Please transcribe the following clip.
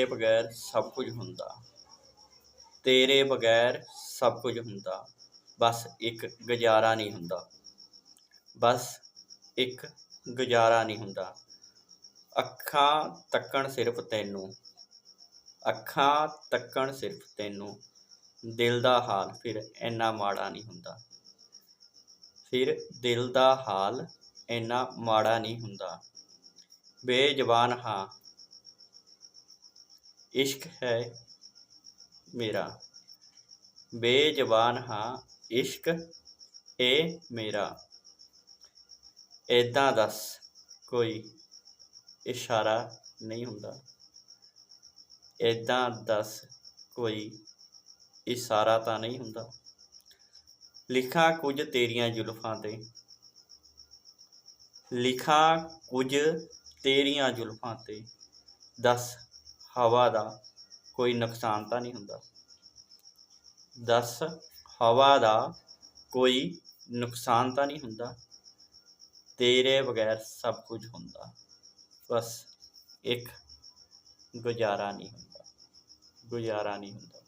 ਤੇਰੇ ਬਗੈਰ ਸਭ ਕੁਝ ਹੁੰਦਾ। ਤੇਰੇ ਬਗੈਰ ਸਭ ਕੁਝ ਹੁੰਦਾ। ਬਸ ਇੱਕ ਗੁਜ਼ਾਰਾ ਨਹੀਂ ਹੁੰਦਾ। ਬਸ ਇੱਕ ਗੁਜ਼ਾਰਾ ਨਹੀਂ ਹੁੰਦਾ। ਅੱਖਾਂ ਤੱਕਣ ਸਿਰਫ ਤੈਨੂੰ। ਅੱਖਾਂ ਤੱਕਣ ਸਿਰਫ ਤੈਨੂੰ। ਦਿਲ ਦਾ ਹਾਲ ਫਿਰ ਇੰਨਾ ਮਾੜਾ ਨਹੀਂ ਹੁੰਦਾ। ਫਿਰ ਦਿਲ ਦਾ ਹਾਲ ਇੰਨਾ ਮਾੜਾ ਨਹੀਂ ਹੁੰਦਾ। ਬੇਜ਼ਬਾਨ ਹਾਂ। ਇਸ਼ਕ ਹੈ ਮੇਰਾ। ਬੇਜ਼ਬਾਨ ਹਾਂ, ਇਸ਼ਕ ਏ ਮੇਰਾ। ਏਦਾਂ ਦੱਸ, ਕੋਈ ਇਸ਼ਾਰਾ ਨਹੀਂ ਹੁੰਦਾ। ਏਦਾਂ ਦੱਸ, ਕੋਈ ਇਸ਼ਾਰਾ ਤਾਂ ਨਹੀਂ ਹੁੰਦਾ। ਲਿਖਾਂ ਕੁਝ ਤੇਰੀਆਂ ਜ਼ੁਲਫਾਂ ਤੇ। ਲਿਖਾਂ ਕੁਝ ਤੇਰੀਆਂ ਜ਼ੁਲਫਾਂ ਤੇ। ਦੱਸ ਹਵਾ ਦਾ ਕੋਈ ਨੁਕਸਾਨ ਤਾਂ ਨਹੀਂ ਹੁੰਦਾ। ਦੱਸ, ਹਵਾ ਦਾ ਕੋਈ ਨੁਕਸਾਨ ਤਾਂ ਨਹੀਂ ਹੁੰਦਾ। ਤੇਰੇ ਬਗੈਰ ਸਭ ਕੁਝ ਹੁੰਦਾ। ਬਸ ਇੱਕ ਗੁਜ਼ਾਰਾ ਨਹੀਂ ਹੁੰਦਾ। ਗੁਜ਼ਾਰਾ ਨਹੀਂ ਹੁੰਦਾ।